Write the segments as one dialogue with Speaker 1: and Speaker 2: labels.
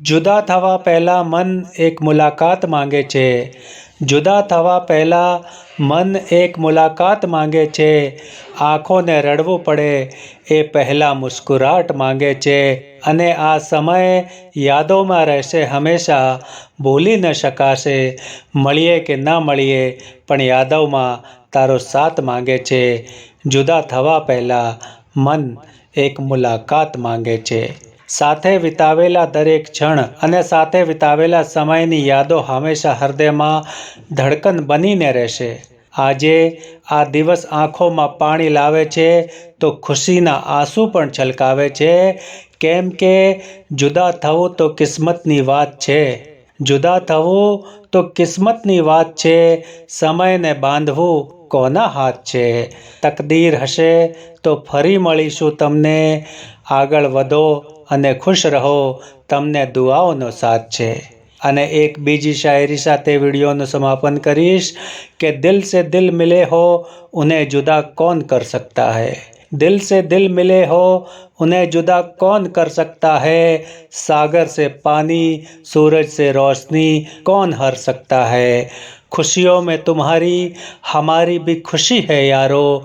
Speaker 1: જુદા થવા પહેલાં મન એક મુલાકાત માંગે છે. જુદા થવા પહેલાં મન એક મુલાકાત માંગે છે. આંખોને રડવું પડે એ પહેલાં મુસ્કુરાટ માંગે છે અને આ સમય યાદોમાં રહેશે હંમેશા, ભૂલી ન શકાશે. મળીએ કે ન મળીએ, પણ યાદોમાં તારો સાથ માંગે છે. જુદા થવા પહેલાં મન એક મુલાકાત માંગે છે. સાથે વિતાવેલા દરેક ક્ષણ અને સાથે વિતાવેલા સમયની યાદો હંમેશા હૃદયમાં ધડકન બનીને રહેશે. આજે આ દિવસ આંખોમાં પાણી લાવે છે તો ખુશીના આંસુ પણ છલકાવે છે. કેમ કે જુદા થવું તો કિસ્મતની વાત છે. જુદા થવું તો કિસ્મતની વાત છે, સમયને બાંધવું કોના હાથ છે? તકદીર હશે તો ફરી મળીશું તમને. આગળ વધો અને ખુશ રહો, તમને દુઆઓનો સાથ છે. અને એક બીજી શાયરી સાથે વિડીયોનું સમાપન કરીશ કે દિલ સે દિલ મિલે હો, ઉને જુદા કોણ કર સકતા હૈ? दिल से दिल मिले हो, उन्हें जुदा कौन कर सकता है? सागर से पानी, सूरज से रोशनी, कौन हर सकता है? खुशियों में तुम्हारी, हमारी भी खुशी है यारो।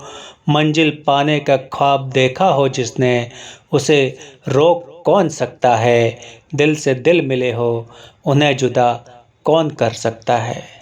Speaker 1: मंजिल पाने का ख्वाब देखा हो जिसने, उसे रोक कौन सकता है? दिल से दिल मिले हो, उन्हें जुदा कौन कर सकता है?